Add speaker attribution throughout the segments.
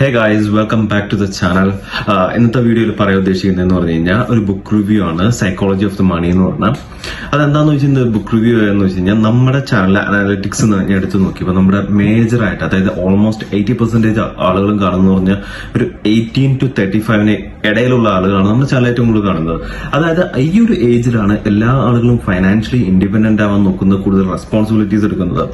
Speaker 1: Hey guys welcome back to the channel ഇന്നത്തെ വീഡിയോയിൽ പറയാൻ ഉദ്ദേശിക്കുന്നത് എന്ന് പറഞ്ഞു കഴിഞ്ഞാൽ ഒരു ബുക്ക് റിവ്യൂ ആണ് സൈക്കോളജി ഓഫ് ദ മണി എന്ന് പറഞ്ഞാൽ. അതെന്താന്ന് വെച്ചാൽ ബുക്ക് റിവ്യൂ എന്ന് വെച്ച് കഴിഞ്ഞാൽ നമ്മുടെ ചാനലിലെ അനാലിറ്റിക്സ് എടുത്ത് നോക്കിയപ്പോൾ നമ്മുടെ മേജർ ആയിട്ട് അതായത് ഓൾമോസ്റ്റ് എയ്റ്റി പെർസെന്റേജ് ആളുകളും കാണുന്ന പറഞ്ഞാൽ ഒരു എയ്റ്റീൻ ടു തേർട്ടി ഫൈവിന് ഇടയിലുള്ള ആളുകളാണ് നമ്മുടെ ചാനൽ ഏറ്റവും കൂടുതൽ കാണുന്നത്. അതായത് ഈ ഒരു ഏജിലാണ് എല്ലാ ആളുകളും ഫൈനാൻഷ്യലി ഇൻഡിപെൻഡന്റ് ആവാൻ നോക്കുന്നത് കൂടുതൽ റെസ്പോൺസിബിലിറ്റീസ് എടുക്കുന്നത്.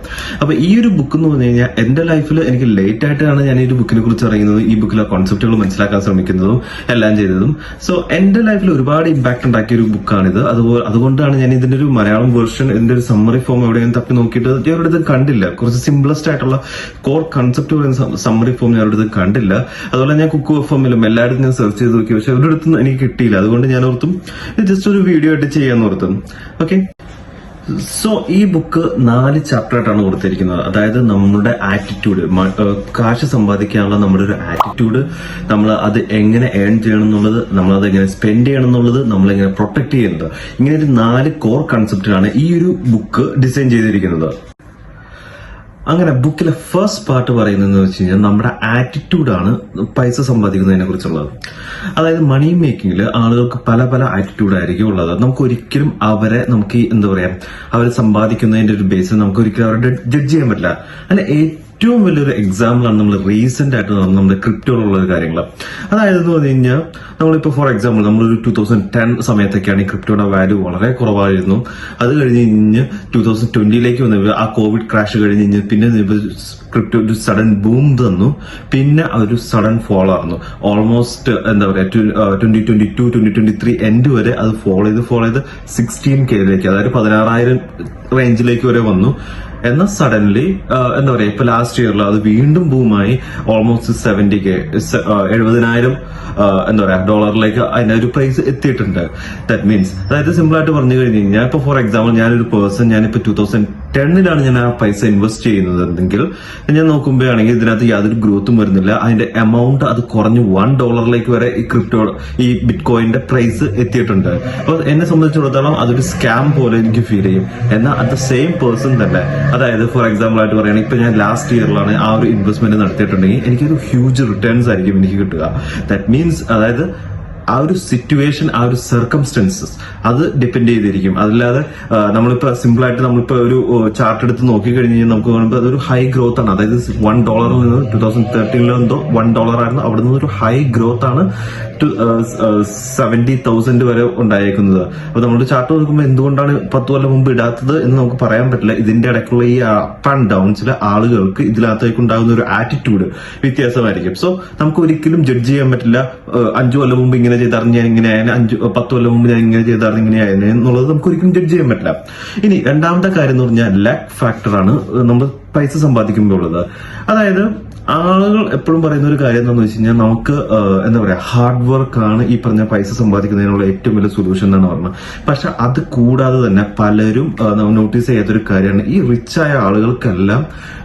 Speaker 1: അപ്പോൾ ഈ ഒരു ബുക്ക് എന്ന് പറഞ്ഞു കഴിഞ്ഞാൽ എന്റെ ലൈഫിൽ എനിക്ക് ലേറ്റ് ആയിട്ടാണ് ഞാൻ ഈ ഒരു ബുക്കിനെ കുറിച്ച് അറിയുന്നത് ഈ ബുക്കിലെ കോൺസെപ്റ്റുകൾ മനസ്സിലാക്കാൻ ശ്രമിക്കുന്നതും എല്ലാം ചെയ്തതും. സോ എന്റെ ലൈഫിൽ ഒരുപാട് ഇമ്പാക്ട് ഉണ്ടാക്കിയ ഒരു ബുക്കാണിത് അതുപോലെ അതുകൊണ്ടാണ് ഞാൻ ഇതിന്റെ ഒരു മലയാളം വേർഷൻ ഇതിന്റെ ഒരു സമ്മറി ഫോം എവിടെയും തപ്പി നോക്കിയിട്ട് ഇത് കണ്ടില്ല. കുറച്ച് സിംപ്ലസ്റ്റ് ആയിട്ടുള്ള കോർ കൺസെപ്റ്റ് പറയുന്ന സമ്മറി ഫോം ഞാൻ ഇവിടെ കണ്ടില്ല. അതുപോലെ ഞാൻ കുക്ക് ഫോമിലും എല്ലായിടത്തും ഞാൻ സെർച്ച് ചെയ്ത് നോക്കി. പക്ഷെ ഒരിടത്തും എനിക്ക് കിട്ടിയില്ല. അതുകൊണ്ട് ഞാൻ ഓർത്തും ജസ്റ്റ് ഒരു വീഡിയോ ആയിട്ട് ചെയ്യാൻ ഓർത്തും. ഓക്കെ സോ ഈ ബുക്ക് നാല് ചാപ്റ്റർ ആയിട്ടാണ് കൊടുത്തിരിക്കുന്നത്. അതായത് നമ്മുടെ ആറ്റിറ്റ്യൂഡ് കാശ് സമ്പാദിക്കാനുള്ള നമ്മുടെ ഒരു ആറ്റിറ്റ്യൂഡ് നമ്മൾ അത് എങ്ങനെ ഏൺ ചെയ്യണം എന്നുള്ളത് നമ്മൾ അത് എങ്ങനെ സ്പെൻഡ് ചെയ്യണം എന്നുള്ളത് നമ്മൾ എങ്ങനെ പ്രൊട്ടക്ട് ചെയ്യുന്നത് ഇങ്ങനെ ഒരു നാല് കോർ കൺസെപ്റ്റിലാണ് ഈ ഒരു ബുക്ക് ഡിസൈൻ ചെയ്തിരിക്കുന്നത്. അങ്ങനെ ബുക്കിലെ ഫസ്റ്റ് പാർട്ട് പറയുന്നതെന്ന് വെച്ച് കഴിഞ്ഞാൽ നമ്മുടെ ആറ്റിറ്റ്യൂഡാണ് പൈസ സമ്പാദിക്കുന്നതിനെ കുറിച്ചുള്ളത്. അതായത് മണി മേക്കിങ്ങിൽ ആളുകൾക്ക് പല പല ആറ്റിറ്റ്യൂഡ് ആയിരിക്കും ഉള്ളത്. നമുക്ക് ഒരിക്കലും അവരെ നമുക്ക് എന്താ പറയാ അവർ സമ്പാദിക്കുന്നതിന്റെ ഒരു ബേസിൽ നമുക്ക് ഒരിക്കലും അവരെ ജഡ്ജ് ചെയ്യാൻ പറ്റില്ല. അല്ല ഏറ്റവും വലിയൊരു എക്സാമ്പിളാണ് നമ്മൾ റീസെന്റ് ആയിട്ട് നടന്ന നമ്മുടെ ക്രിപ്റ്റോയിലുള്ള കാര്യങ്ങൾ. അതായത് എന്ന് പറഞ്ഞു കഴിഞ്ഞാൽ നമ്മളിപ്പോ ഫോർ എക്സാമ്പിൾ നമ്മളൊരു ടൂ തൗസൻഡ് ടെൻ സമയത്തൊക്കെയാണ് ഈ ക്രിപ്റ്റോയുടെ വാല്യൂ വളരെ കുറവായിരുന്നു. അത് കഴിഞ്ഞ് കഴിഞ്ഞ് ടൂ തൗസൻഡ് ട്വന്റിയിലേക്ക് വന്ന. ആ കോവിഡ് ക്രാഷ് കഴിഞ്ഞ് കഴിഞ്ഞ് പിന്നെ ക്രിപ്റ്റോ ഒരു സഡൻ ബൂം തന്നു. പിന്നെ ഒരു സഡൻ ഫോൾ ആയിരുന്നു ഓൾമോസ്റ്റ് എന്താ പറയുക twenty twenty two twenty twenty three end വരെ അത് ഫോളോ ചെയ്ത് ഫോളോ ചെയ്ത് സിക്സ്റ്റീൻ കെയിലേക്ക് അതായത് പതിനാറായിരം റേഞ്ചിലേക്ക് വരെ വന്നു. എന്നാൽ സഡൻലി എന്താ പറയാ ഇപ്പൊ ലാസ്റ്റ് ഇയറിൽ അത് വീണ്ടും ബൂമായി ഓൾമോസ്റ്റ് സെവന്റി കെ എഴുപതിനായിരം എന്താ പറയാ ഡോളറിലേക്ക് അതിന്റെ ഒരു പ്രൈസ് എത്തിയിട്ടുണ്ട്. ദാറ്റ് മീൻസ് അതായത് സിമ്പിൾ ആയിട്ട് പറഞ്ഞു കഴിഞ്ഞു കഴിഞ്ഞാൽ ഇപ്പൊ ഫോർ എക്സാമ്പിൾ ഞാനൊരു പേഴ്സൺ ഞാനിപ്പോ ടൂ തൗസൻഡ് ടെന്നിലാണ് ഞാൻ ആ പൈസ ഇൻവെസ്റ്റ് ചെയ്യുന്നത് ചെയ്യുന്നതെങ്കിൽ ഞാൻ നോക്കുമ്പോഴാണെങ്കിൽ ഇതിനകത്ത് യാതൊരു ഗ്രോത്തും വരുന്നില്ല. അതിന്റെ എമൗണ്ട് അത് കുറഞ്ഞ് വൺ ഡോളറിലേക്ക് വരെ ഈ ക്രിപ്റ്റോ ഈ ബിറ്റ് കോയിന്റെ പ്രൈസ് എത്തിയിട്ടുണ്ട്. അപ്പൊ എന്നെ സംബന്ധിച്ചിടത്തോളം അതൊരു സ്കാം പോലെ എനിക്ക് ഫീൽ ചെയ്യും. എന്നാൽ അറ്റ് സെയിം പേഴ്സൺ തന്നെ. അതായത് ഫോർ എക്സാമ്പിൾ ആയിട്ട് പറയുകയാണെങ്കിൽ ഇപ്പൊ ഞാൻ ലാസ്റ്റ് ഇയറിലാണ് ആ ഒരു ഇൻവെസ്റ്റ്മെന്റ് നടത്തിയിട്ടുണ്ടെങ്കിൽ എനിക്കൊരു ഹ്യൂജ് റിട്ടേൺസ് ആയിരിക്കും എനിക്ക് കിട്ടുക. ദാറ്റ് മീൻസ് അതായത് ആ ഒരു സിറ്റുവേഷൻ ആ ഒരു സർക്കംസ്റ്റൻസസ് അത് ഡിപെൻഡ് ചെയ്തിരിക്കും. അതല്ലാതെ നമ്മളിപ്പോ സിമ്പിൾ ആയിട്ട് നമ്മളിപ്പോ ഒരു ചാർട്ട് എടുത്ത് നോക്കി കഴിഞ്ഞ് കഴിഞ്ഞാൽ നമുക്ക് കാണുമ്പോൾ അതൊരു ഹൈ ഗ്രോത്ത് ആണ്. അതായത് വൺ ഡോളറിൽ നിന്ന് ടൂ തൗസൻഡ് തേർട്ടീനിലോ എന്തോ വൺ ഡോളർ ആയിരുന്നു. അവിടെ നിന്ന് ഒരു ഹൈ ഗ്രോത്ത് ആണ്. ടു സെവന്റി തൗസൻഡ് വരെ ഉണ്ടായേക്കുന്നത്. അപ്പൊ നമ്മൾ ചാർട്ട് നോക്കുമ്പോൾ എന്തുകൊണ്ടാണ് പത്ത് കൊല്ലം മുമ്പ് ഇടാത്തത് എന്ന് നമുക്ക് പറയാൻ പറ്റില്ല. ഇതിന്റെ ഇടയ്ക്കുള്ള ഈ അപ്പ് ആൻഡ് ഡൗൺസിലെ ആളുകൾക്ക് ഇതിനകത്തേക്ക് ഉണ്ടാകുന്ന ഒരു ആറ്റിറ്റ്യൂഡ് വ്യത്യാസമായിരിക്കും. സോ നമുക്ക് ഒരിക്കലും ജഡ്ജ് ചെയ്യാൻ പറ്റില്ല. അഞ്ചു കൊല്ലം മുമ്പ് ഇങ്ങനെ ചെയ്തായിരുന്നു ഞാൻ ഇങ്ങനെ ആയാലും അഞ്ച് പത്ത് കൊല്ലം മുമ്പ് ഞാൻ ഇങ്ങനെ ചെയ്തായിരുന്നു ഇങ്ങനെ ആയിരുന്നു എന്നുള്ളത് നമുക്ക് ഒരിക്കലും ജഡ്ജ് ചെയ്യാൻ പറ്റില്ല. ഇനി രണ്ടാമത്തെ കാര്യം എന്ന് പറഞ്ഞാൽ ലാക്ക് ഫാക്ടറാണ് നമ്മൾ പൈസ സമ്പാദിക്കുമ്പോൾ ഉള്ളത്. അതായത് ആളുകൾ എപ്പോഴും പറയുന്ന ഒരു കാര്യം എന്താണെന്ന് വെച്ച് കഴിഞ്ഞാൽ നമുക്ക് എന്താ പറയാ ഹാർഡ് വർക്ക് ആണ് ഈ പറഞ്ഞ പൈസ സമ്പാദിക്കുന്നതിനുള്ള ഏറ്റവും വലിയ സൊല്യൂഷൻ എന്നാണ് പറഞ്ഞത്. പക്ഷെ അത് കൂടാതെ തന്നെ പലരും നോട്ടീസ് ചെയ്യാത്തൊരു കാര്യമാണ്. ഈ റിച്ചായ ആളുകൾക്കെല്ലാം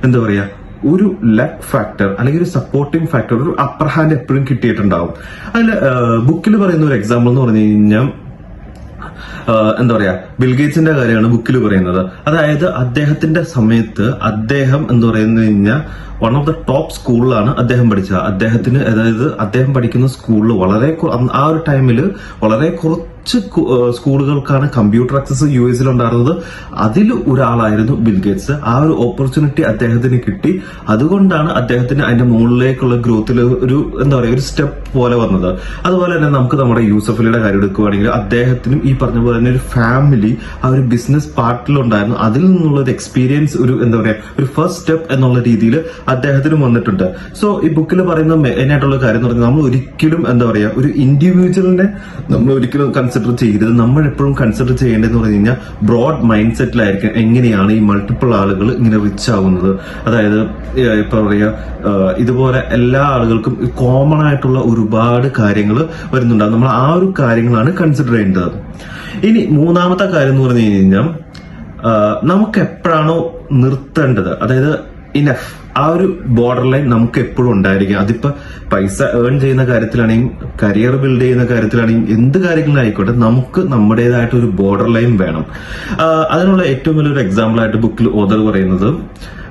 Speaker 1: എന്താ പറയാ ഒരു ലക്ക് ഫാക്ടർ അല്ലെങ്കിൽ ഒരു സപ്പോർട്ടിംഗ് ഫാക്ടർ ഒരു അപ്പർ ഹാൻഡ് എപ്പോഴും കിട്ടിയിട്ടുണ്ടാവും. അതിൽ ബുക്കിൽ പറയുന്ന ഒരു എക്സാമ്പിൾ എന്ന് പറഞ്ഞു കഴിഞ്ഞാൽ എന്താ പറയാ ബിൽഗേറ്റ്സിന്റെ കാര്യമാണ് ബുക്കിൽ പറയുന്നത്. അതായത് അദ്ദേഹത്തിന്റെ സമയത്ത് അദ്ദേഹം എന്ന് പറയുന്നത് കഴിഞ്ഞാൽ വൺ ഓഫ് ദ ടോപ്പ് സ്കൂളിലാണ് അദ്ദേഹം പഠിച്ചത്. അദ്ദേഹത്തിന് അതായത് അദ്ദേഹം പഠിക്കുന്ന സ്കൂളിൽ വളരെ ആ ഒരു ടൈമിൽ വളരെ കുറച്ച് സ്കൂളുകൾക്കാണ് കമ്പ്യൂട്ടർ ആക്സസ് യു എസിൽ ഉണ്ടായിരുന്നത്. അതിൽ ഒരാളായിരുന്നു ബിൽഗേറ്റ്സ് ആ ഒരു ഓപ്പർച്യൂണിറ്റി അദ്ദേഹത്തിന് കിട്ടി. അതുകൊണ്ടാണ് അദ്ദേഹത്തിന് അതിന്റെ മുകളിലേക്കുള്ള ഗ്രോത്തിൽ ഒരു എന്താ പറയുക ഒരു സ്റ്റെപ്പ് പോലെ വന്നത്. അതുപോലെ തന്നെ നമുക്ക് നമ്മുടെ യൂസഫലിയുടെ കാര്യം എടുക്കുകയാണെങ്കിൽ അദ്ദേഹത്തിനും ഈ പറഞ്ഞ പോലെ തന്നെ ഒരു ഫാമിലി ആ ഒരു ബിസിനസ് പാർട്ടിലുണ്ടായിരുന്നു അതിൽ നിന്നുള്ള ഒരു എക്സ്പീരിയൻസ് ഒരു എന്താ പറയാ ഒരു ഫസ്റ്റ് സ്റ്റെപ്പ് എന്നുള്ള രീതിയിൽ അദ്ദേഹത്തിനും വന്നിട്ടുണ്ട്. സോ ഈ ബുക്കിൽ പറയുന്ന മെയിൻ ആയിട്ടുള്ള കാര്യം എന്ന് പറഞ്ഞാൽ നമ്മൾ ഒരിക്കലും എന്താ പറയാ ഒരു ഇൻഡിവിജ്വലിനെ നമ്മൾ ഒരിക്കലും കൺസിഡർ ചെയ്യരുത്. നമ്മൾ എപ്പോഴും കൺസിഡർ ചെയ്യേണ്ടതെന്ന് പറഞ്ഞു കഴിഞ്ഞാൽ ബ്രോഡ് മൈൻഡ് സെറ്റിലായിരിക്കും എങ്ങനെയാണ് ഈ മൾട്ടിപ്പിൾ ആളുകൾ ഇങ്ങനെ റിച്ച് ആവുന്നത്. അതായത് ഇപ്പൊ പറയാ ഇതുപോലെ എല്ലാ ആളുകൾക്കും കോമൺ ആയിട്ടുള്ള ഒരുപാട് കാര്യങ്ങൾ വരുന്നുണ്ടാകും നമ്മൾ ആ ഒരു കാര്യങ്ങളാണ് കൺസിഡർ ചെയ്യേണ്ടത്. ഇനി മൂന്നാമത്തെ കാര്യം എന്ന് പറഞ്ഞു കഴിഞ്ഞാൽ നമുക്ക് എപ്പോഴാണോ നിർത്തേണ്ടത് അതായത് ഇനഫ് ആ ഒരു ബോർഡർ ലൈൻ നമുക്ക് എപ്പോഴും ഉണ്ടായിരിക്കും അതിപ്പോ പൈസ ഏൺ ചെയ്യുന്ന കാര്യത്തിലാണെങ്കിലും കരിയർ ബിൽഡ് ചെയ്യുന്ന കാര്യത്തിലാണെങ്കിലും എന്ത് കാര്യങ്ങളിലായിക്കോട്ടെ നമുക്ക് നമ്മുടേതായിട്ട് ഒരു ബോർഡർ ലൈൻ വേണം. അതിനുള്ള ഏറ്റവും വലിയൊരു എക്സാമ്പിൾ ആയിട്ട് ബുക്കിൽ ഓതർ പറയുന്നത്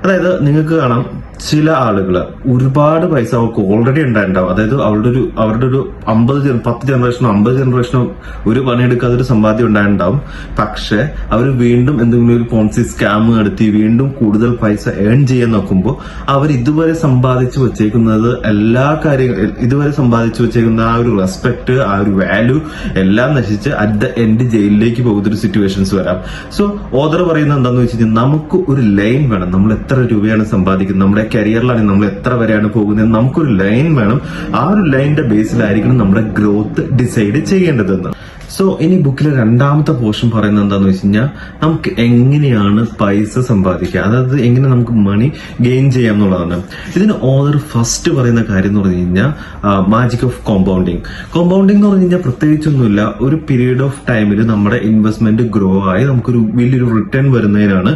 Speaker 1: അതായത് നിങ്ങൾക്ക് കാണാം ചില ആളുകൾ ഒരുപാട് പൈസ അവർക്ക് ഓൾറെഡി ഉണ്ടായിട്ടുണ്ടാവും അതായത് അവരുടെ ഒരു അവരുടെ ഒരു അമ്പത് പത്ത് ജനറേഷനോ അമ്പത് ജനറേഷനോ ഒരു പണിയെടുക്കാതെ ഒരു സമ്പാദ്യം ഉണ്ടായിട്ടുണ്ടാവും പക്ഷെ അവർ വീണ്ടും എന്തെങ്കിലും ഒരു പോൺസി സ്കാം നടത്തി വീണ്ടും കൂടുതൽ പൈസ ഏൺ ചെയ്യാൻ നോക്കുമ്പോൾ അവർ ഇതുവരെ സമ്പാദിച്ചു വെച്ചേക്കുന്നത് എല്ലാ കാര്യങ്ങൾ ഇതുവരെ സമ്പാദിച്ചു വെച്ചേക്കുന്ന ആ ഒരു റെസ്പെക്ട് ആ ഒരു വാല്യൂ എല്ലാം നശിച്ച് അറ്റ് ദ എൻഡ് ജയിലിലേക്ക് പോകുന്ന ഒരു സിറ്റുവേഷൻസ് വരാം. സോ ഓദർ പറയുന്നത് എന്താണെന്ന് വെച്ച് കഴിഞ്ഞാൽ നമുക്ക് ഒരു ലൈൻ വേണം. നമ്മൾ രൂപയാണ് സമ്പാദിക്കുന്നത്? നമ്മുടെ കരിയറിലാണ് നമ്മൾ എത്ര വരെയാണ് പോകുന്നത്? നമുക്കൊരു ലൈൻ വേണം. ആ ഒരു ലൈനിന്റെ ബേസിലായിരിക്കണം നമ്മുടെ ഗ്രോത്ത് ഡിസൈഡ് ചെയ്യേണ്ടതെന്ന്. സോ ഇനി ബുക്കിലെ രണ്ടാമത്തെ പോർഷൻ പറയുന്നത് എന്താന്ന് വെച്ച് കഴിഞ്ഞാൽ നമുക്ക് എങ്ങനെയാണ് പൈസ സമ്പാദിക്കുക? അതായത് എങ്ങനെ നമുക്ക് മണി ഗെയിൻ ചെയ്യാം എന്നുള്ളതാണ്. ഇതിന് ഓദർ ഫസ്റ്റ് പറയുന്ന കാര്യം എന്ന് പറഞ്ഞു കഴിഞ്ഞാൽ മാജിക് ഓഫ് കോമ്പൗണ്ടിങ് കോമ്പൗണ്ടിങ് എന്ന് പറഞ്ഞു കഴിഞ്ഞാൽ പ്രത്യേകിച്ചൊന്നുമില്ല ഒരു പീരീഡ് ഓഫ് ടൈമിൽ നമ്മുടെ ഇൻവെസ്റ്റ്മെന്റ് ഗ്രോ ആയി നമുക്കൊരു വലിയൊരു റിട്ടേൺ വരുന്നതിനാണ്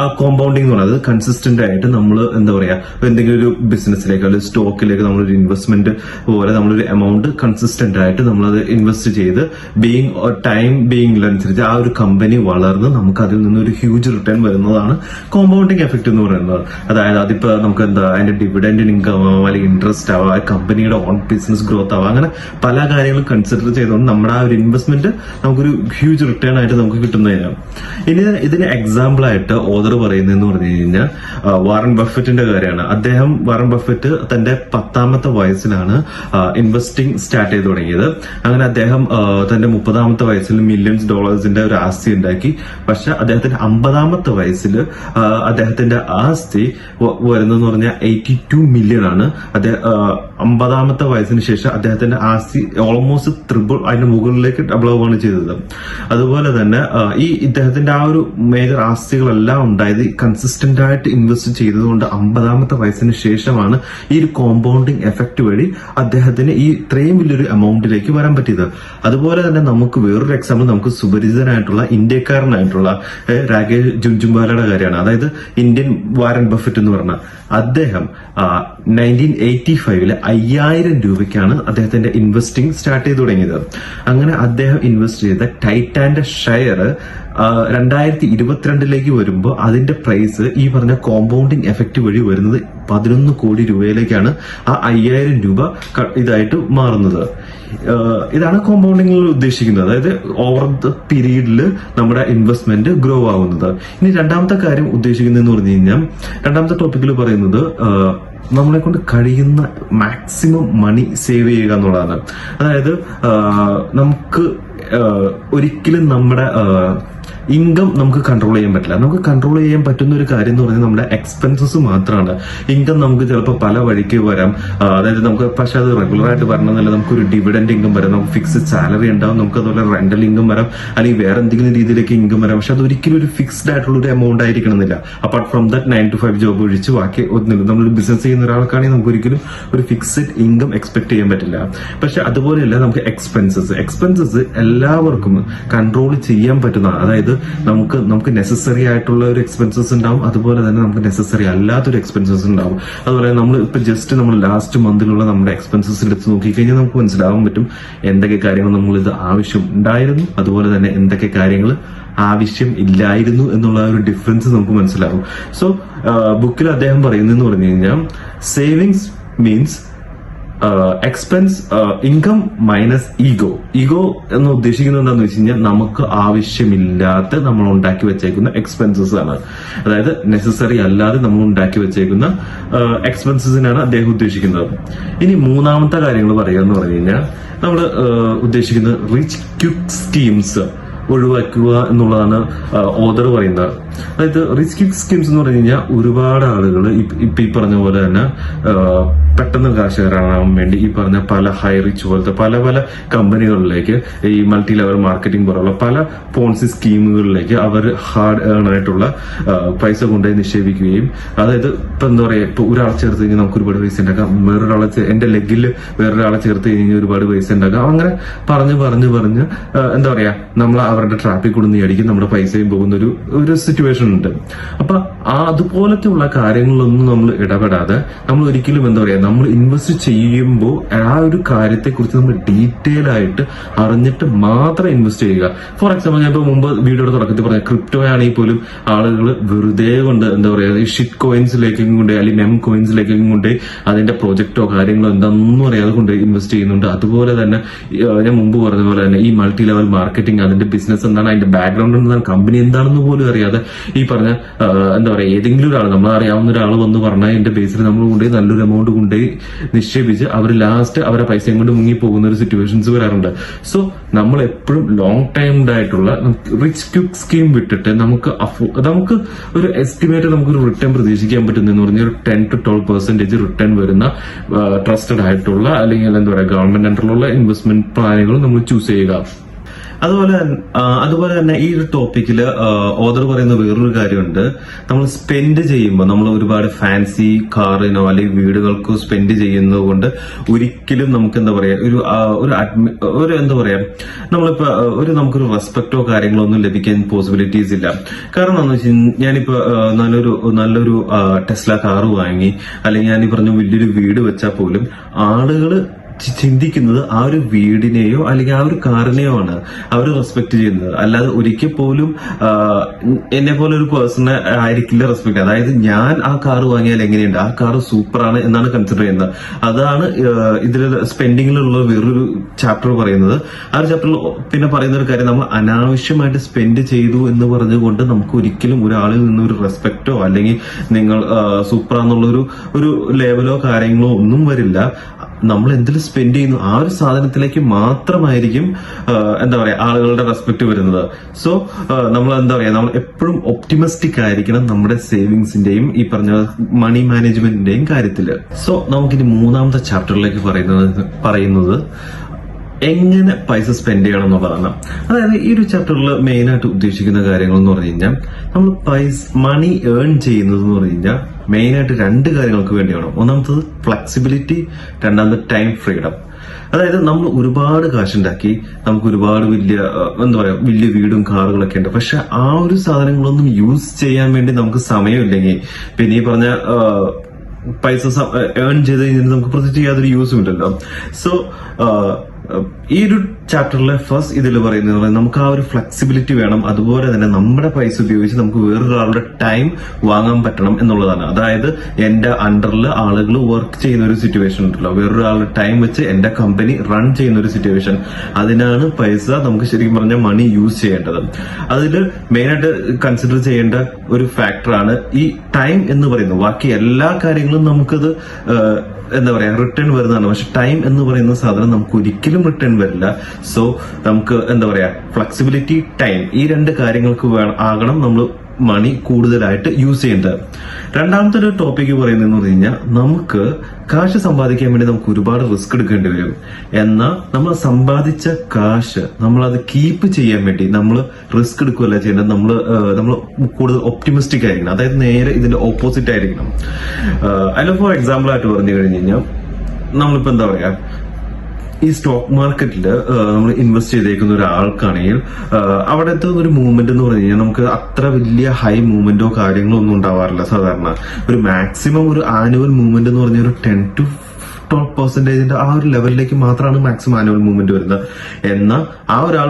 Speaker 1: ആ കോമ്പൗണ്ടിങ് എന്ന് പറയുന്നത്. കൺസിസ്റ്റന്റ് ആയിട്ട് നമ്മൾ എന്താ പറയാ എന്തെങ്കിലും ഒരു ബിസിനസ്സിലേക്ക് അല്ലെങ്കിൽ സ്റ്റോക്കിലേക്ക് നമ്മളൊരു ഇൻവെസ്റ്റ്മെന്റ് പോലെ നമ്മളൊരു എമൗണ്ട് കൺസിസ്റ്റന്റ് ആയിട്ട് നമ്മളത് ഇൻവെസ്റ്റ് ചെയ്ത് ബീങ് ടൈം ബീങ്ങിലനുസരിച്ച് ആ ഒരു കമ്പനി വളർന്ന് നമുക്ക് അതിൽ നിന്ന് ഒരു ഹ്യൂജ് റിട്ടേൺ വരുന്നതാണ് കോമ്പൗണ്ടിങ് എഫക്ട് എന്ന് പറയുന്നത്. അതായത് അതിപ്പോ നമുക്ക് എന്താ അതിന്റെ ഡിവിഡൻഡ് ഇൻകം ആവാം അല്ലെങ്കിൽ ഇൻട്രസ്റ്റ് ആവാം കമ്പനിയുടെ ഓൺ ബിസിനസ് ഗ്രോത്ത് ആവാം അങ്ങനെ പല കാര്യങ്ങളും കൺസിഡർ ചെയ്തുകൊണ്ട് നമ്മുടെ ആ ഒരു ഇൻവെസ്റ്റ്മെന്റ് നമുക്കൊരു ഹ്യൂജ് റിട്ടേൺ ആയിട്ട് നമുക്ക് കിട്ടുന്നതിനാണ് ഇനി ഇതിന് എക്സാമ്പിൾ ആയിട്ട് ഓദർ പറയുന്നതെന്ന് പറഞ്ഞു കഴിഞ്ഞാൽ വാറൻ ബഫറ്റിന്റെ കാര്യമാണ്. അദ്ദേഹം വാറൻ ബഫറ്റ് തന്റെ പത്താമത്തെ വയസ്സിലാണ് ഇൻവെസ്റ്റിംഗ് സ്റ്റാർട്ട് ചെയ്ത് തുടങ്ങിയത്. അങ്ങനെ അദ്ദേഹം തന്റെ മുപ്പതാമത്തെ വയസ്സിൽ മില്യൺസ് ഡോളേഴ്സിന്റെ ഒരു ആസ്തി ഉണ്ടാക്കി. പക്ഷെ അദ്ദേഹത്തിന്റെ അമ്പതാമത്തെ വയസ്സിൽ അദ്ദേഹത്തിന്റെ ആസ്തി വരുന്നതെന്ന് പറഞ്ഞാൽ എയ്റ്റി ടു മില്യൺ ആണ് അദ്ദേഹം അമ്പതാമത്തെ വയസ്സിന് ശേഷം അദ്ദേഹത്തിന്റെ ആസ്തി ഓൾമോസ്റ്റ് ത്രിബിൾ അതിന്റെ മുകളിലേക്ക് ഡബിൾ ആവുകയാണ് ചെയ്തത്. അതുപോലെ തന്നെ ഈ ഇദ്ദേഹത്തിന്റെ ആ ഒരു മേജർ ആസ്തികളെല്ലാം ഉണ്ടായത് കൺസിസ്റ്റന്റ് ആയിട്ട് ഇൻവെസ്റ്റ് ചെയ്തതുകൊണ്ട് അമ്പതാമത്തെ വയസ്സിന് ശേഷമാണ് ഈ ഒരു കോമ്പൗണ്ടിങ് എഫക്ട് വഴി അദ്ദേഹത്തിന് ഈ ഇത്രയും വലിയൊരു എമൗണ്ടിലേക്ക് വരാൻ പറ്റിയത്. അതുപോലെ തന്നെ നമുക്ക് വേറൊരു എക്സാമ്പിൾ നമുക്ക് സുപരിചിതനായിട്ടുള്ള ഇന്ത്യക്കാരനായിട്ടുള്ള രാകേഷ് ജുംജുംബാലയുടെ കാര്യമാണ്. അതായത് ഇന്ത്യൻ വാരൻ ബഫറ്റ് എന്ന് പറഞ്ഞ അദ്ദേഹം നയന്റീൻ എയ്റ്റി ഫൈവിൽ അയ്യായിരം രൂപയ്ക്കാണ് അദ്ദേഹത്തിന്റെ ഇൻവെസ്റ്റിംഗ് സ്റ്റാർട്ട് ചെയ്തു തുടങ്ങിയത്. അങ്ങനെ അദ്ദേഹം ഇൻവെസ്റ്റ് ചെയ്ത ടൈറ്റാന്റെ ഷെയർ രണ്ടായിരത്തി ഇരുപത്തിരണ്ടിലേക്ക് വരുമ്പോൾ അതിന്റെ പ്രൈസ് ഈ പറഞ്ഞ കോമ്പൗണ്ടിങ് എഫക്ട് വഴി വരുന്നത് പതിനൊന്ന് കോടി രൂപയിലേക്കാണ് ആ അയ്യായിരം രൂപ ഇതായിട്ട് മാറുന്നത്. ഇതാണ് കോമ്പൗണ്ടിങ്ങിൽ ഉദ്ദേശിക്കുന്നത്. അതായത് ഓവർ ദ പീരീഡിൽ നമ്മുടെ ഇൻവെസ്റ്റ്മെന്റ് ഗ്രോ ആവുന്നത്. ഇനി രണ്ടാമത്തെ കാര്യം ഉദ്ദേശിക്കുന്നതെന്ന് പറഞ്ഞു കഴിഞ്ഞാൽ രണ്ടാമത്തെ ടോപ്പിക്കിൽ പറയുന്നത് നമ്മളെ കൊണ്ട് കഴിയുന്ന മാക്സിമം മണി സേവ് ചെയ്യുക എന്നുള്ളതാണ്. അതായത് നമുക്ക് ഒരിക്കലും നമ്മുടെ ഇൻകം നമുക്ക് കൺട്രോൾ ചെയ്യാൻ പറ്റില്ല. നമുക്ക് കൺട്രോൾ ചെയ്യാൻ പറ്റുന്ന ഒരു കാര്യം എന്ന് പറഞ്ഞാൽ നമ്മുടെ എക്സ്പെൻസസ് മാത്രമാണ് ഇൻകം നമുക്ക് ചിലപ്പോൾ പല വഴിക്ക് വരാം. അതായത് നമുക്ക് പക്ഷെ അത് റെഗുലർ ആയിട്ട് വരണമെന്നല്ല. നമുക്കൊരു ഡിവിഡൻഡ് ഇൻകം വരാം. നമുക്ക് ഫിക്സ്ഡ് സാലറി ഉണ്ടാവും. നമുക്ക് അതുപോലെ റെന്റൽ ഇൻകം വരാം. അല്ലെങ്കിൽ വേറെ എന്തെങ്കിലും രീതിയിലേക്ക് ഇൻകം വരാം. പക്ഷെ അത് ഒരിക്കലും ഒരു ഫിക്സ്ഡ് ആയിട്ടുള്ള ഒരു എമൗണ്ട് ആയിരിക്കണമെന്നില്ല. Apart from that nine to five job ഒഴിച്ച് ബാക്കി ഒന്നുമില്ല നമ്മൾ ബിസിനസ് ചെയ്യുന്ന ഒരാൾക്കാണെങ്കിൽ നമുക്ക് ഒരിക്കലും ഒരു ഫിക്സ്ഡ് ഇൻകം എക്സ്പെക്ട് ചെയ്യാൻ പറ്റില്ല. പക്ഷെ അതുപോലെയല്ല നമുക്ക് എക്സ്പെൻസസ് എക്സ്പെൻസസ് എല്ലാവർക്കും കൺട്രോൾ ചെയ്യാൻ പറ്റുന്ന അതായത് നമുക്ക് നമുക്ക് നെസസറി ആയിട്ടുള്ള ഒരു എക്സ്പെൻസസ് ഉണ്ടാവും. അതുപോലെ തന്നെ നമുക്ക് നെസസറി അല്ലാത്തൊരു എക്സ്പെൻസസ് ഉണ്ടാവും. അതുപോലെ നമ്മൾ ഇപ്പൊ ജസ്റ്റ് നമ്മൾ ലാസ്റ്റ് മന്തിലുള്ള നമ്മുടെ എക്സ്പെൻസസ് എടുത്ത് നോക്കിക്കഴിഞ്ഞാൽ നമുക്ക് മനസ്സിലാവാൻ പറ്റും എന്തൊക്കെ കാര്യങ്ങൾ നമ്മൾ ഇത് ആവശ്യം ഉണ്ടായിരുന്നു. അതുപോലെ തന്നെ എന്തൊക്കെ കാര്യങ്ങൾ ആവശ്യം ഇല്ലായിരുന്നു എന്നുള്ള ഒരു ഡിഫറൻസ് നമുക്ക് മനസ്സിലാവും. സോ ബുക്കിൽ അദ്ദേഹം പറയുന്നതെന്ന് പറഞ്ഞു കഴിഞ്ഞാൽ savings means expense income minus ego ego എന്ന് ഉദ്ദേശിക്കുന്നത് എന്താണെന്ന് വെച്ച് കഴിഞ്ഞാൽ നമുക്ക് ആവശ്യമില്ലാത്ത നമ്മൾ ഉണ്ടാക്കി വെച്ചേക്കുന്ന എക്സ്പെൻസസ് ആണ്. അതായത് നെസസറി അല്ലാതെ നമ്മൾ ഉണ്ടാക്കി വെച്ചേക്കുന്ന എക്സ്പെൻസസിനാണ് അദ്ദേഹം ഉദ്ദേശിക്കുന്നത്. ഇനി മൂന്നാമത്തെ കാര്യങ്ങൾ പറയുക എന്ന് പറഞ്ഞു കഴിഞ്ഞാൽ നമ്മൾ ഉദ്ദേശിക്കുന്നത് റിച്ച് ക്യുക്ക് സ്കീംസ് ഒഴിവാക്കുക എന്നുള്ളതാണ് ഓദർ പറയുന്നത്. അതായത് റിസ്ക് സ്കീംസ് എന്ന് പറഞ്ഞു കഴിഞ്ഞാൽ ഒരുപാട് ആളുകൾ ഇപ്പൊ ഈ പറഞ്ഞ പോലെ തന്നെ പെട്ടെന്ന് കാശ് കയറാൻ വേണ്ടി ഈ പറഞ്ഞ പല ഹൈ റിച്ച് പോലത്തെ പല പല കമ്പനികളിലേക്ക് ഈ മൾട്ടി ലെവൽ മാർക്കറ്റിംഗ് പോലുള്ള പല പോൺസി സ്കീമുകളിലേക്ക് അവർ ഹാർഡ് ഏൺ ആയിട്ടുള്ള പൈസ കൊണ്ടുപോയി നിക്ഷേപിക്കുകയും അതായത് ഇപ്പൊ എന്താ പറയാ ഇപ്പൊ ഒരാളെ ചേർത്ത് കഴിഞ്ഞാൽ നമുക്ക് ഒരുപാട് പൈസ ഉണ്ടാക്കാം. വേറൊരാളെ എന്റെ ലെഗിൽ വേറൊരാളെ ചേർത്ത് കഴിഞ്ഞാൽ ഒരുപാട് പൈസ ഉണ്ടാക്കാം. അങ്ങനെ പറഞ്ഞ് പറഞ്ഞ് പറഞ്ഞ് എന്താ പറയാ നമ്മൾ അവരുടെ ട്രാഫിക് കൊണ്ട് അടിക്കും നമ്മുടെ പൈസയും പോകുന്ന ഒരു ഒരു സിറ്റുവേഷൻ ഉണ്ട്. അപ്പൊ ആ അതുപോലത്തെ ഉള്ള കാര്യങ്ങളൊന്നും നമ്മൾ ഇടപെടാതെ നമ്മൾ ഒരിക്കലും എന്താ പറയാ നമ്മൾ ഇൻവെസ്റ്റ് ചെയ്യുമ്പോൾ ആ ഒരു കാര്യത്തെ കുറിച്ച് നമ്മൾ ഡീറ്റെയിൽ ആയിട്ട് അറിഞ്ഞിട്ട് മാത്രം ഇൻവെസ്റ്റ് ചെയ്യുക. ഫോർ എക്സാമ്പിൾ ഞാൻ ഇപ്പോൾ മുമ്പ് വീഡിയോയുടെ തുടക്കത്തിൽ പറഞ്ഞ ക്രിപ്റ്റോ ആണെങ്കിൽ പോലും ആളുകൾ വെറുതെ കൊണ്ട് എന്താ പറയാ ഷിറ്റ് കോയിൻസിലേക്കും കൊണ്ട് അല്ലെങ്കിൽ മെം കോയിൻസിലേക്കും കൊണ്ട് അതിന്റെ പ്രോജക്റ്റോ കാര്യങ്ങളോ എന്താണെന്നും അറിയാതെ കൊണ്ട് ഇൻവെസ്റ്റ് ചെയ്യുന്നുണ്ട്. അതുപോലെ തന്നെ ഞാൻ മുമ്പ് പറഞ്ഞ പോലെ തന്നെ ഈ മൾട്ടി ലെവൽ മാർക്കറ്റിംഗ് അതിന്റെ ബിസിനസ് എന്താണ് അതിന്റെ ബാക്ക്ഗ്രൗണ്ട് എന്താണ് കമ്പനി എന്താണെന്ന് പോലും അറിയാതെ ഈ പറഞ്ഞ എന്താ പറയാ ഏതെങ്കിലും ഒരാൾ നമ്മൾ അറിയാവുന്ന ഒരാൾ വന്ന് പറഞ്ഞാൽ എന്റെ ബേസിൽ നമ്മൾ കൊണ്ടുപോയി നല്ലൊരു എമൗണ്ട് കൊണ്ടുപോയി നിക്ഷേപിച്ച് അവർ ലാസ്റ്റ് അവരെ പൈസയും കൊണ്ട് മുങ്ങി പോകുന്ന ഒരു സിറ്റുവേഷൻസ് വരാറുണ്ട്. സോ നമ്മൾ എപ്പോഴും ലോങ് ടൈംഡ് ആയിട്ടുള്ള റിച്ച് ക്യുക്ക് സ്കീം വിട്ടിട്ട് നമുക്ക് നമുക്ക് ഒരു എസ്റ്റിമേറ്റ് നമുക്ക് ഒരു റിട്ടേൺ പ്രതീക്ഷിക്കാൻ പറ്റുന്നതെന്ന് പറഞ്ഞാൽ ഒരു ten to twelve percentage return വരുന്ന ട്രസ്റ്റഡ് ആയിട്ടുള്ള അല്ലെങ്കിൽ എന്താ പറയുക ഗവൺമെന്റ് അണ്ടറിലുള്ള ഇൻവെസ്റ്റ്മെന്റ് പ്ലാനുകൾ നമ്മൾ ചൂസ് ചെയ്യുക. അതുപോലെ അതുപോലെ തന്നെ ഈ ഒരു ടോപ്പിക്കിൽ ഓദർ പറയുന്ന വേറൊരു കാര്യമുണ്ട്. നമ്മൾ സ്പെൻഡ് ചെയ്യുമ്പോൾ നമ്മൾ ഒരുപാട് ഫാൻസി കാറിനോ അല്ലെങ്കിൽ വീടുകൾക്കോ സ്പെൻഡ് ചെയ്യുന്നത് കൊണ്ട് ഒരിക്കലും നമുക്ക് എന്താ പറയാ ഒരു ഒരു അഡ്മി ഒരു എന്താ പറയാ നമ്മളിപ്പോ ഒരു നമുക്കൊരു റെസ്പെക്റ്റോ കാര്യങ്ങളോ ഒന്നും ലഭിക്കാൻ പോസിബിലിറ്റീസ് ഇല്ല. കാരണം എന്താണെന്ന് വെച്ചാൽ ഞാനിപ്പോ നല്ലൊരു നല്ലൊരു ടെസ്ല കാറ് വാങ്ങി അല്ലെങ്കിൽ ഞാൻ ഈ പറഞ്ഞ വലിയൊരു വീട് വെച്ചാൽ പോലും ആളുകൾ ചി- ചിന്തിക്കുന്നത് ആ ഒരു വീടിനെയോ അല്ലെങ്കിൽ ആ ഒരു കാറിനെയോ ആണ് അവർ റെസ്പെക്ട് ചെയ്യുന്നത്. അല്ലാതെ ഒരിക്കൽ പോലും എന്നെ പോലെ ഒരു പേഴ്സണെ ആയിരിക്കില്ല റെസ്പെക്ട് അതായത് ഞാൻ ആ കാർ വാങ്ങിയാൽ എങ്ങനെയുണ്ട്? ആ കാർ സൂപ്പറാണ് എന്നാണ് കൺസിഡർ ചെയ്യുന്നത്. അതാണ് ഇതിൽ സ്പെൻഡിങ്ങിലുള്ള വേറൊരു ചാപ്റ്റർ പറയുന്നത്. ആ ഒരു ചാപ്റ്ററിൽ പിന്നെ പറയുന്ന ഒരു കാര്യം നമ്മൾ അനാവശ്യമായിട്ട് സ്പെൻഡ് ചെയ്തു എന്ന് പറഞ്ഞുകൊണ്ട് നമുക്ക് ഒരിക്കലും ഒരാളിൽ നിന്ന് ഒരു റെസ്പെക്റ്റോ അല്ലെങ്കിൽ നിങ്ങൾ സൂപ്പറാന്നുള്ള ഒരു ഒരു ലെവലോ കാര്യങ്ങളോ ഒന്നും വരില്ല. നമ്മൾ എന്തിൽ സ്പെൻഡ് ചെയ്യുന്നു? ആ ഒരു സാധനത്തിലേക്ക് മാത്രമായിരിക്കും എന്താ പറയാ ആളുകളുടെ റെസ്പെക്ട് വരുന്നത്. സോ നമ്മൾ എന്താ പറയാ നമ്മൾ എപ്പോഴും ഒപ്റ്റിമിസ്റ്റിക് ആയിരിക്കണം നമ്മുടെ സേവിങ്സിന്റെയും ഈ പറഞ്ഞ മണി മാനേജ്മെന്റിന്റെയും കാര്യത്തിൽ. സോ നമുക്കിനി മൂന്നാമത്തെ ചാപ്റ്ററിലേക്ക് പറയുന്നത് പറയുന്നത് എങ്ങനെ പൈസ സ്പെൻഡ് ചെയ്യണം എന്നുള്ളതാണ് അതായത് ഈ ഒരു ചാപ്റ്ററിൽ മെയിൻ ആയിട്ട് ഉദ്ദേശിക്കുന്ന കാര്യങ്ങൾ എന്ന് പറഞ്ഞു കഴിഞ്ഞാൽ നമ്മൾ പൈസ മണി ഏൺ ചെയ്യുന്നത് എന്ന് പറഞ്ഞു കഴിഞ്ഞാൽ മെയിൻ ആയിട്ട് രണ്ട് കാര്യങ്ങൾക്ക് വേണ്ടിയാണ് ഒന്നാമത്തത് ഫ്ലെക്സിബിലിറ്റി രണ്ടാമത് ടൈം ഫ്രീഡം അതായത് നമ്മൾ ഒരുപാട് കാശുണ്ടാക്കി നമുക്ക് ഒരുപാട് വലിയ എന്താ പറയാ വലിയ വീടും കാറുകളൊക്കെ ഉണ്ട്. പക്ഷെ ആ ഒരു സാധനങ്ങളൊന്നും യൂസ് ചെയ്യാൻ വേണ്ടി നമുക്ക് സമയമില്ലെങ്കിൽ പിന്നെ ഈ പറഞ്ഞ പൈസ ഏൺ ചെയ്ത് കഴിഞ്ഞാൽ നമുക്ക് പ്രത്യേകിച്ച് യാതൊരു യൂസും ഇല്ലല്ലോ. സോ ഈ ഒരു ചാപ്റ്ററിലെ ഫസ്റ്റ് ഇതിൽ പറയുന്നത് നമുക്ക് ആ ഒരു ഫ്ലെക്സിബിലിറ്റി വേണം. അതുപോലെ തന്നെ നമ്മുടെ പൈസ ഉപയോഗിച്ച് നമുക്ക് വേറൊരാളുടെ ടൈം വാങ്ങാൻ പറ്റണം എന്നുള്ളതാണ്. അതായത് എന്റെ അണ്ടറിൽ ആളുകൾ വർക്ക് ചെയ്യുന്ന ഒരു സിറ്റുവേഷൻ ഉണ്ടല്ലോ. വേറൊരാളുടെ ടൈം വെച്ച് എന്റെ കമ്പനി റൺ ചെയ്യുന്ന ഒരു സിറ്റുവേഷൻ അതിനാണ് പൈസ നമുക്ക് ശരിക്കും പറഞ്ഞാൽ മണി യൂസ് ചെയ്യേണ്ടത്. അതിൽ മെയിനായിട്ട് കൺസിഡർ ചെയ്യേണ്ട ഒരു ഫാക്ടറാണ് ഈ ടൈം എന്ന് പറയുന്നത്. ബാക്കി എല്ലാ കാര്യങ്ങളും നമുക്കത് എന്താ പറയാ റിട്ടേൺ വരുന്നതാണ്. പക്ഷെ ടൈം എന്ന് പറയുന്ന സാധനം നമുക്ക് ഒരിക്കലും റിട്ടേൺ വരില്ല. സോ നമുക്ക് എന്താ പറയാ ഫ്ലെക്സിബിലിറ്റി ടൈം ഈ രണ്ട് കാര്യങ്ങൾക്ക് വേണം ആകണം നമ്മൾ മണി കൂടുതലായിട്ട് യൂസ് ചെയ്യേണ്ടത്. രണ്ടാമത്തെ ഒരു ടോപ്പിക് പറയുന്നതെന്ന് പറഞ്ഞു കഴിഞ്ഞാൽ നമുക്ക് കാശ് സമ്പാദിക്കാൻ വേണ്ടി നമുക്ക് ഒരുപാട് റിസ്ക് എടുക്കേണ്ടി വരും. എന്നാൽ നമ്മൾ സമ്പാദിച്ച കാശ് നമ്മൾ അത് കീപ്പ് ചെയ്യാൻ വേണ്ടി നമ്മൾ റിസ്ക് എടുക്കുകയല്ല ചെയ്യേണ്ടത്. നമ്മൾ നമ്മൾ കൂടുതൽ ഒപ്റ്റിമിസ്റ്റിക് ആയിരിക്കണം. അതായത് നേരെ ഇതിന്റെ ഓപ്പോസിറ്റ് ആയിരിക്കണം. അതിൽ ഫോർ എക്സാമ്പിൾ ആയിട്ട് പറഞ്ഞു കഴിഞ്ഞു കഴിഞ്ഞാൽ നമ്മളിപ്പോ എന്താ പറയാ ഈ സ്റ്റോക്ക് മാർക്കറ്റിൽ നമ്മൾ ഇൻവെസ്റ്റ് ചെയ്തേക്കുന്ന ഒരാൾക്കാണെങ്കിൽ അവിടുത്തെ ഒരു മൂവ്മെന്റ് എന്ന് പറഞ്ഞു കഴിഞ്ഞാൽ നമുക്ക് അത്ര വലിയ ഹൈ മൂവ്മെന്റോ കാര്യങ്ങളോ ഒന്നും ഉണ്ടാവാറില്ല സാധാരണ. ഒരു മാക്സിമം ഒരു ആനുവൽ മൂവ്മെന്റ് എന്ന് പറഞ്ഞാൽ ഒരു ടെൻ ടു ട്വൽവ് പെർസെന്റേജിന്റെ ആ ഒരു ലെവലിലേക്ക് മാത്രമാണ് മാക്സിമം ആനുവൽ മൂവ്മെന്റ് വരുന്നത്. എന്നാൽ ആ ഒരാൾ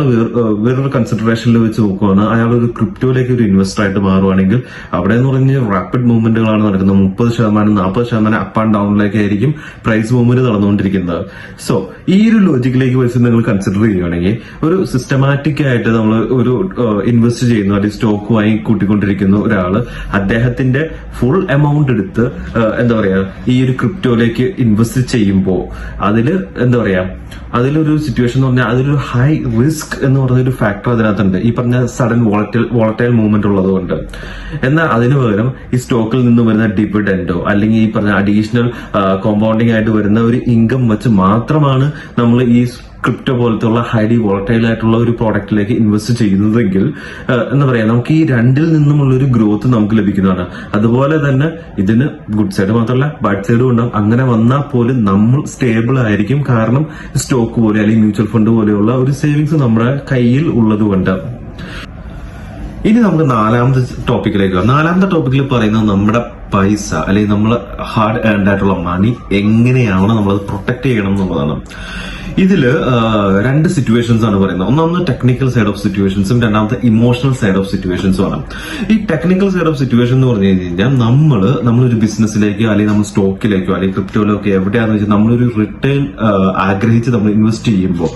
Speaker 1: വേറൊരു കൺസിഡറേഷനിൽ വെച്ച് നോക്കുവാണ്. അയാൾ ഒരു ക്രിപ്റ്റോയിലേക്ക് ഒരു ഇൻവെസ്റ്റർ ആയിട്ട് മാറുവാണെങ്കിൽ അവിടെ എന്ന് പറഞ്ഞ റാപ്പിഡ് മൂവ്മെന്റുകളാണ് നടക്കുന്നത്. മുപ്പത് ശതമാനം നാൽപ്പത് ശതമാനം അപ്പ് ആൻഡ് ഡൗണിലേക്ക് ആയിരിക്കും പ്രൈസ് മൂവ്മെന്റ് നടന്നുകൊണ്ടിരിക്കുന്നത്. സോ ഈ ഒരു ലോജിക്കിലേക്ക് വെച്ച് നിങ്ങൾ കൺസിഡർ ചെയ്യുകയാണെങ്കിൽ ഒരു സിസ്റ്റമാറ്റിക് ആയിട്ട് നമ്മൾ ഒരു ഇൻവെസ്റ്റ് ചെയ്യുന്നു അല്ലെങ്കിൽ സ്റ്റോക്ക് വാങ്ങി കൂട്ടിക്കൊണ്ടിരിക്കുന്ന ഒരാൾ അദ്ദേഹത്തിന്റെ ഫുൾ എമൗണ്ട് എടുത്ത് എന്താ പറയാ ഈ ഒരു ക്രിപ്റ്റോയിലേക്ക് ഇൻവെസ്റ്റ് ചെയ്യുമ്പോൾ അതിൽ എന്താ പറയാ അതിലൊരു സിറ്റുവേഷൻ എന്ന് പറഞ്ഞാൽ അതിലൊരു ഹൈ റിസ്ക് എന്ന് പറഞ്ഞ ഒരു ഫാക്ടർ അതിനകത്തുണ്ട്. ഈ പറഞ്ഞ സഡൻ വോളറ്റൈൽ വോളറ്റൈൽ മൂവ്മെന്റ് ഉള്ളതുകൊണ്ട്. എന്നാൽ അതിനു പകരം ഈ സ്റ്റോക്കിൽ നിന്ന് വരുന്ന ഡിവിഡൻഡോ അല്ലെങ്കിൽ ഈ പറഞ്ഞ അഡീഷണൽ കോമ്പൗണ്ടിങ് ആയിട്ട് വരുന്ന ഒരു ഇൻകം വെച്ച് മാത്രമാണ് നമ്മൾ ഈ ക്രിപ്റ്റോ പോലത്തുള്ള ഹൈലി വോളറ്റൈൽ ആയിട്ടുള്ള ഒരു പ്രോഡക്റ്റിലേക്ക് ഇൻവെസ്റ്റ് ചെയ്യുന്നതെങ്കിൽ എന്താ പറയാ നമുക്ക് ഈ രണ്ടിൽ നിന്നുമുള്ള ഒരു ഗ്രോത്ത് നമുക്ക് ലഭിക്കുന്നതാണ്. അതുപോലെ തന്നെ ഇതിന് ഗുഡ് സൈഡ് മാത്രമല്ല ബാഡ് സൈഡും ഉണ്ടാവും. അങ്ങനെ വന്നാൽ പോലും നമ്മൾ സ്റ്റേബിൾ ആയിരിക്കും. കാരണം സ്റ്റോക്ക് പോലെ അല്ലെങ്കിൽ മ്യൂച്വൽ ഫണ്ട് പോലെയുള്ള ഒരു സേവിങ്സ് നമ്മുടെ കയ്യിൽ ഉള്ളത് കൊണ്ട്. ഇനി നമുക്ക് നാലാമത്തെ ടോപ്പിക്കിലേക്ക് നാലാമത്തെ ടോപ്പിക്കിൽ പറയുന്നത് നമ്മുടെ പൈസ അല്ലെങ്കിൽ നമ്മൾ ഹാർഡ് ഏൺഡ് ആയിട്ടുള്ള മണി എങ്ങനെയാണ് നമ്മളത് പ്രൊട്ടക്ട് ചെയ്യണം എന്നുള്ളതാണ്. ഇതിൽ ആ, രണ്ട് സിറ്റുവേഷൻസ് ആണ് പറയുന്നത്. ഒന്നാമത് ടെക്നിക്കൽ സൈഡ് ഓഫ് സിറ്റുവേഷൻസും രണ്ടാമത്തെ ഇമോഷണൽ സൈഡ് ഓഫ് സിറ്റുവേഷൻസും ആണ്. ഈ ടെക്നിക്കൽ സൈഡ് ഓഫ് സിറ്റുവേഷൻ എന്ന് പറഞ്ഞു കഴിഞ്ഞാൽ നമ്മൾ നമ്മളൊരു ബിസിനസ്സിലേക്കോ അല്ലെങ്കിൽ നമ്മൾ സ്റ്റോക്കിലേക്കോ അല്ലെങ്കിൽ ക്രിപ്റ്റോയിലോ എവിടെയാണെന്ന് വെച്ചാൽ നമ്മളൊരു റിട്ടേൺ ആഗ്രഹിച്ച് നമ്മൾ ഇൻവെസ്റ്റ് ചെയ്യുമ്പോൾ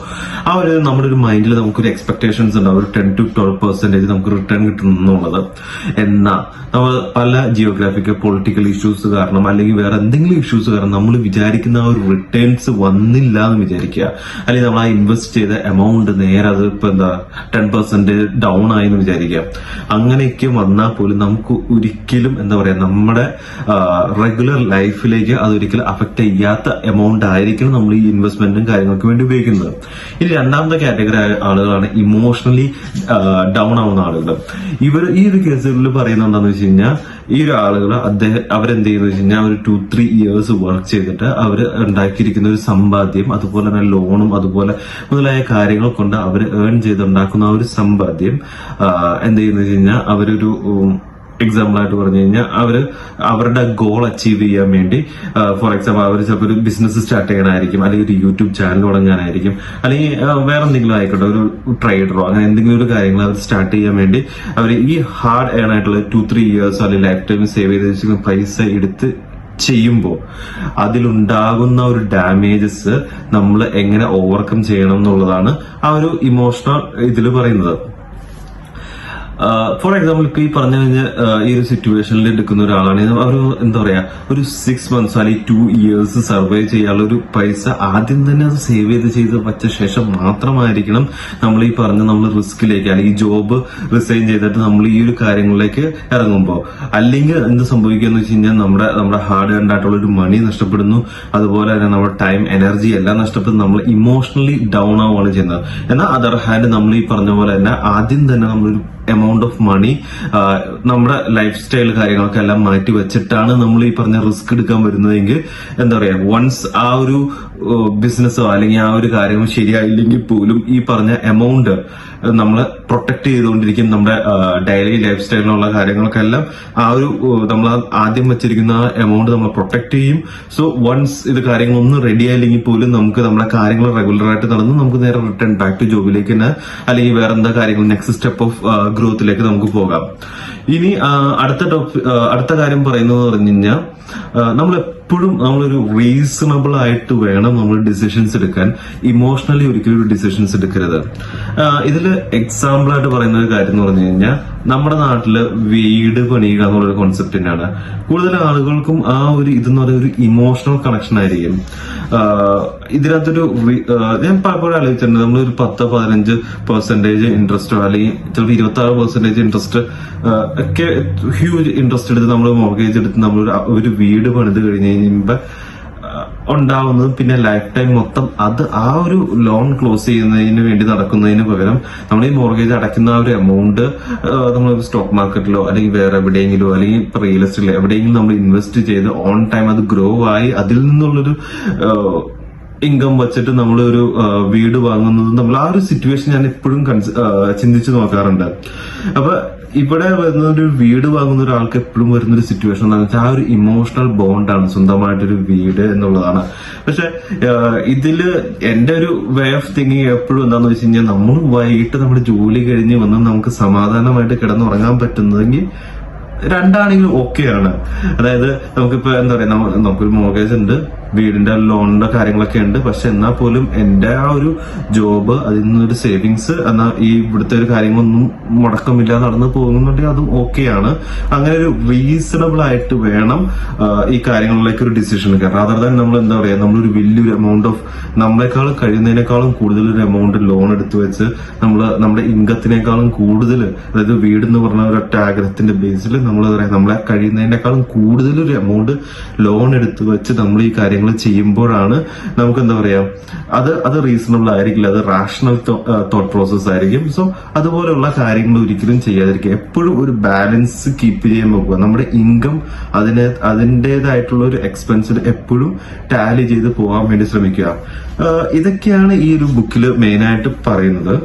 Speaker 1: ആ ഒരു നമ്മുടെ ഒരു മൈൻഡിൽ നമുക്കൊരു എക്സ്പെക്ടേഷൻസ് ഉണ്ടാവും ഒരു ടെൻ ടു ട്വൽവ് പെർസെന്റേജ് നമുക്ക് റിട്ടേൺ കിട്ടുന്നുള്ളത്. എന്നാൽ നമ്മൾ പല ജിയോഗ്രാഫിക്കൽ പൊളിറ്റിക്കൽ ഇഷ്യൂസ് കാരണം അല്ലെങ്കിൽ വേറെ എന്തെങ്കിലും ഇഷ്യൂസ് കാരണം നമ്മൾ വിചാരിക്കുന്ന ആ ഒരു റിട്ടേൺസ് വന്നില്ല എന്ന് വിചാരിക്കുക. അല്ലെങ്കിൽ നമ്മൾ ആ ഇൻവെസ്റ്റ് ചെയ്ത എമൗണ്ട് നേരെ അത് ഇപ്പൊ എന്താ ടെൻ പെർസെന്റ് ഡൗൺ ആയി എന്ന് വിചാരിക്കുക അങ്ങനെയൊക്കെ വന്നാൽ പോലും നമുക്ക് ഒരിക്കലും എന്താ പറയാ നമ്മുടെ റെഗുലർ ലൈഫിലേക്ക് അത് ഒരിക്കലും അഫക്ട് ചെയ്യാത്ത എമൗണ്ട് ആയിരിക്കണം നമ്മൾ ഈ ഇൻവെസ്റ്റ്മെന്റും കാര്യങ്ങൾക്ക് വേണ്ടി ഉപയോഗിക്കുന്നത്. ഇനി രണ്ടാമത്തെ കാറ്റഗറി ആളുകളാണ് ഇമോഷണലി ഡൗൺ ആവുന്ന ആളുകൾ. ഇവർ ഈ ഒരു കേസുകളിൽ പറയുന്നത് എന്താണെന്ന് വെച്ച് കഴിഞ്ഞാൽ ഈ ഒരു ആളുകൾ അദ്ദേഹം അവരെന്ത് ചെയ്യുന്ന വെച്ച് കഴിഞ്ഞാൽ ഒരു ടു ത്രീ ഇയേഴ്സ് വർക്ക് ചെയ്തിട്ട് അവർ ഉണ്ടാക്കിയിരിക്കുന്ന ഒരു സമ്പാദ്യം അതുപോലെ തന്നെ ലോണും അതുപോലെ മുതലായ കാര്യങ്ങൾ കൊണ്ട് അവർ ഏൺ ചെയ്തുണ്ടാക്കുന്ന ഒരു സമ്പാദ്യം എന്ത് ചെയ്യുന്ന വെച്ച് കഴിഞ്ഞാൽ അവരൊരു എക്സാമ്പിൾ ആയിട്ട് പറഞ്ഞു കഴിഞ്ഞാൽ അവർ അവരുടെ ഗോൾ അച്ചീവ് ചെയ്യാൻ വേണ്ടി ഫോർ എക്സാമ്പിൾ അവർ ചിലപ്പോൾ ഒരു ബിസിനസ് സ്റ്റാർട്ട് ചെയ്യാനായിരിക്കും അല്ലെങ്കിൽ ഒരു യൂട്യൂബ് ചാനൽ തുടങ്ങാനായിരിക്കും അല്ലെങ്കിൽ വേറെ എന്തെങ്കിലും ആയിക്കോട്ടെ ഒരു ട്രേഡറോ അങ്ങനെ എന്തെങ്കിലും ഒരു കാര്യങ്ങൾ അവർ സ്റ്റാർട്ട് ചെയ്യാൻ വേണ്ടി അവർ ഈ ഹാർഡ് ഏൺ ആയിട്ടുള്ള ടു ത്രീ ഇയേഴ്സ് അല്ലെങ്കിൽ ലൈഫ് ടൈം സേവ് ചെയ്ത് വെച്ചിരിക്കുന്ന പൈസ എടുത്ത് ചെയ്യുമ്പോൾ അതിലുണ്ടാകുന്ന ഒരു ഡാമേജസ് നമ്മൾ എങ്ങനെ ഓവർകം ചെയ്യണം എന്നുള്ളതാണ് ആ ഒരു ഇമോഷണൽ ഇതിൽ പറയുന്നത്. ഫോർ എക്സാമ്പിൾ ഇപ്പൊ ഈ പറഞ്ഞു കഴിഞ്ഞാൽ ഈ ഒരു സിറ്റുവേഷനിൽ എടുക്കുന്ന ഒരാളാണ്. അവർ എന്താ പറയാ ഒരു സിക്സ് മന്ത്സ് അല്ലെങ്കിൽ ടു ഇയേഴ്സ് സർവൈവ് ചെയ്യാനുള്ള ഒരു പൈസ ആദ്യം തന്നെ അത് സേവ് ചെയ്ത് ചെയ്ത് വച്ച ശേഷം മാത്രമായിരിക്കണം നമ്മൾ ഈ പറഞ്ഞ നമ്മൾ റിസ്കിലേക്ക് അല്ലെങ്കിൽ ജോബ് റിസൈൻ ചെയ്തിട്ട് നമ്മൾ ഈ ഒരു കാര്യങ്ങളിലേക്ക് ഇറങ്ങുമ്പോൾ അല്ലെങ്കിൽ എന്ത് സംഭവിക്കുക എന്ന് വെച്ച് കഴിഞ്ഞാൽ നമ്മുടെ നമ്മുടെ ഹാർഡ് ഏൺഡ് ആയിട്ടുള്ള ഒരു മണി നഷ്ടപ്പെടുന്നു. അതുപോലെ തന്നെ നമ്മുടെ ടൈം എനർജി എല്ലാം നഷ്ടപ്പെടുന്നു. നമ്മൾ ഇമോഷണലി ഡൗൺ ആവുകയാണ് ചെയ്യുന്നത്. എന്നാൽ അതർ ഹാൻഡ് നമ്മൾ ഈ പറഞ്ഞ പോലെ തന്നെ ആദ്യം തന്നെ നമ്മളൊരു എമൗണ്ട് ഓഫ് മണി നമ്മുടെ ലൈഫ് സ്റ്റൈൽ കാര്യങ്ങളൊക്കെ എല്ലാം മാറ്റി വെച്ചിട്ടാണ് നമ്മൾ ഈ പറഞ്ഞ റിസ്ക് എടുക്കാൻ വരുന്നതെങ്കിൽ എന്താ പറയാ വൺസ് ആ ഒരു ബിസിനസ്സോ അല്ലെങ്കിൽ ആ ഒരു കാര്യമോ ശരിയായില്ലെങ്കിൽ പോലും ഈ പറഞ്ഞ എമൗണ്ട് നമ്മൾ പ്രൊട്ടക്ട് ചെയ്തുകൊണ്ടിരിക്കും നമ്മുടെ ഡെയിലി ലൈഫ് സ്റ്റൈലിലുള്ള കാര്യങ്ങൾക്കെല്ലാം ആ ഒരു നമ്മൾ ആദ്യം വെച്ചിരിക്കുന്ന ആ എമൗണ്ട് നമ്മൾ പ്രൊട്ടക്ട് ചെയ്യും. സോ വൺസ് ഇത് കാര്യങ്ങളൊന്നും റെഡി ആയില്ലെങ്കിൽ പോലും നമുക്ക് നമ്മുടെ കാര്യങ്ങൾ റെഗുലറായിട്ട് നടന്ന് നമുക്ക് നേരെ റിട്ടേൺ ബാക്ക് ടു ജോബിലേക്ക് തന്നെ അല്ലെങ്കിൽ വേറെ എന്താ കാര്യങ്ങൾ നെക്സ്റ്റ് സ്റ്റെപ്പ് ഓഫ് ഗ്രോത്തിലേക്ക് നമുക്ക് പോകാം. ഇനി അടുത്ത ടോപ്പ് അടുത്ത കാര്യം പറയുന്നത് പറഞ്ഞു കഴിഞ്ഞാൽ നമ്മൾ എപ്പോഴും നമ്മളൊരു റീസണബിൾ ആയിട്ട് വേണം നമ്മൾ ഡിസിഷൻസ് എടുക്കാൻ. ഇമോഷണലി ഒരിക്കലും ഒരു ഡിസിഷൻസ് എടുക്കരുത്. ഇതിൽ എക്സാമ്പിൾ ആയിട്ട് പറയുന്ന ഒരു കാര്യം എന്ന് പറഞ്ഞു കഴിഞ്ഞാൽ നമ്മുടെ നാട്ടിൽ വീട് പണിയുക എന്നുള്ളൊരു കോൺസെപ്റ്റ് തന്നെയാണ്. കൂടുതൽ ആളുകൾക്കും ആ ഒരു ഇതെന്ന് പറയുന്ന ഒരു ഇമോഷണൽ കണക്ഷൻ ആയിരിക്കും. ഇതിനകത്തൊരു ഞാൻ പലപ്പോഴും ആലോചിച്ചിട്ടുണ്ട്. നമ്മളൊരു പത്ത് പതിനഞ്ച് പെർസെന്റേജ് ഇൻട്രസ്റ്റോ അല്ലെങ്കിൽ ചിലപ്പോൾ ഇരുപത്തി ആറ് പെർസെന്റേജ് ഇൻട്രസ്റ്റ് ഒക്കെ ഹ്യൂജ് ഇൻട്രസ്റ്റ് എടുത്ത് നമ്മൾ മോർഗേജ് എടുത്ത് നമ്മൾ ഒരു വീട് പണിത് കഴിഞ്ഞ് കഴിയുമ്പോ ഉണ്ടാവുന്നതും. പിന്നെ ലൈഫ് ടൈം മൊത്തം അത് ആ ഒരു ലോൺ ക്ലോസ് ചെയ്യുന്നതിന് വേണ്ടി നടക്കുന്നതിന് പകരം നമ്മൾ ഈ മോർഗേജ് അടയ്ക്കുന്ന ആ ഒരു എമൗണ്ട് നമ്മൾ സ്റ്റോക്ക് മാർക്കറ്റിലോ അല്ലെങ്കിൽ വേറെ എവിടെയെങ്കിലോ അല്ലെങ്കിൽ ഇപ്പൊ റിയൽ എസ്റ്റേറ്റിലോ എവിടെയെങ്കിലും നമ്മൾ ഇൻവെസ്റ്റ് ചെയ്ത് ഓൺ ടൈം അത് ഗ്രോ ആയി അതിൽ നിന്നുള്ളൊരു ഇൻകം വെച്ചിട്ട് നമ്മൾ ഒരു വീട് വാങ്ങുന്നത് നമ്മൾ ആ ഒരു സിറ്റുവേഷൻ ഞാൻ എപ്പോഴും ചിന്തിച്ചു നോക്കാറുണ്ട്. അപ്പൊ ഇവിടെ വരുന്ന ഒരു വീട് വാങ്ങുന്ന ഒരാൾക്ക് എപ്പോഴും വരുന്ന ഒരു സിറ്റുവേഷൻ എന്താണെന്ന് വെച്ചാൽ ആ ഒരു ഇമോഷണൽ ബോണ്ടാണ് സ്വന്തമായിട്ടൊരു വീട് എന്നുള്ളതാണ്. പക്ഷെ ഇതിൽ എന്റെ ഒരു വേ ഓഫ് തിങ്കിങ് എപ്പോഴും എന്താന്ന് വെച്ച് കഴിഞ്ഞാൽ നമ്മൾ വൈകിട്ട് നമ്മുടെ ജോലി കഴിഞ്ഞ് വന്ന് നമുക്ക് സമാധാനമായിട്ട് കിടന്നുറങ്ങാൻ പറ്റുന്നതെങ്കിൽ രണ്ടാണെങ്കിലും ഓക്കെയാണ് അതായത് നമുക്കിപ്പോ എന്താ പറയാ നമുക്കൊരു മോർഗേജ് ഉണ്ട്. വീടിന്റെ ലോണിന്റെ കാര്യങ്ങളൊക്കെ ഉണ്ട്. പക്ഷെ എന്നാൽ പോലും എന്റെ ആ ഒരു ജോബ് അതിൽ നിന്നൊരു സേവിങ്സ് എന്നാൽ ഈ ഇവിടുത്തെ ഒരു കാര്യങ്ങളൊന്നും മുടക്കമില്ല നടന്നു പോകുന്നുണ്ടെങ്കിൽ അതും ഓക്കെയാണ് അങ്ങനെ ഒരു റീസണബിൾ ആയിട്ട് വേണം ഈ കാര്യങ്ങളിലേക്ക് ഒരു ഡിസിഷൻ എടുക്കാൻ റാദർ ദാൻ നമ്മൾ എന്താ പറയാ നമ്മളൊരു വലിയൊരു എമൗണ്ട് ഓഫ് നമ്മളെക്കാളും കഴിയുന്നതിനേക്കാളും കൂടുതൽ ഒരു എമൗണ്ട് ലോൺ എടുത്തു വെച്ച് നമ്മൾ നമ്മുടെ ഇൻകത്തിനേക്കാളും കൂടുതൽ അതായത് വീട് എന്ന് പറഞ്ഞ ഒരു ആഗ്രഹത്തിന്റെ ബേസിൽ നമ്മൾ നമ്മളെ കഴിയുന്നതിനേക്കാളും കൂടുതൽ ഒരു എമൗണ്ട് ലോൺ എടുത്തു വെച്ച് നമ്മൾ ഈ കാര്യങ്ങൾ ചെയ്യുമ്പോഴാണ് നമുക്ക് എന്താ പറയാ അത് അത് റീസണബിൾ ആയിരിക്കില്ല അത് റാഷണൽ തോട്ട് പ്രോസസ് ആയിരിക്കും. സോ അതുപോലെയുള്ള കാര്യങ്ങൾ ഒരിക്കലും ചെയ്യാതിരിക്കുക. എപ്പോഴും ഒരു ബാലൻസ് കീപ്പ് ചെയ്യാൻ നോക്കുക. നമ്മുടെ ഇൻകം അതിന് അതിന്റെതായിട്ടുള്ള ഒരു എക്സ്പെൻസിൽ എപ്പോഴും ടാലി ചെയ്ത് പോകാൻ വേണ്ടി ശ്രമിക്കുക. ഇതൊക്കെയാണ് ഈ ഒരു ബുക്കിൽ മെയിനായിട്ട് പറയുന്നത്.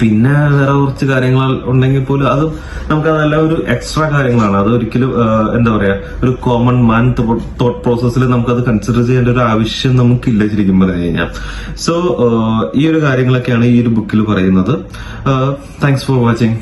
Speaker 1: പിന്നെ വേറെ കുറച്ച് കാര്യങ്ങൾ ഉണ്ടെങ്കിൽ പോലും അത് നമുക്ക് അതെല്ലാം ഒരു എക്സ്ട്രാ കാര്യങ്ങളാണ്. അത് ഒരിക്കലും എന്താ പറയാ ഒരു കോമൺ മാൻ തോട്ട് പ്രോസസ്സിൽ നമുക്ക് അത് കൺസിഡർ ചെയ്യേണ്ട ഒരു ആവശ്യം നമുക്കില്ല ശരിക്കും പറഞ്ഞു കഴിഞ്ഞാൽ സോ ഈ ഒരു കാര്യങ്ങളൊക്കെയാണ് ഈ ഒരു ബുക്കിൽ പറയുന്നത്. Thanks for watching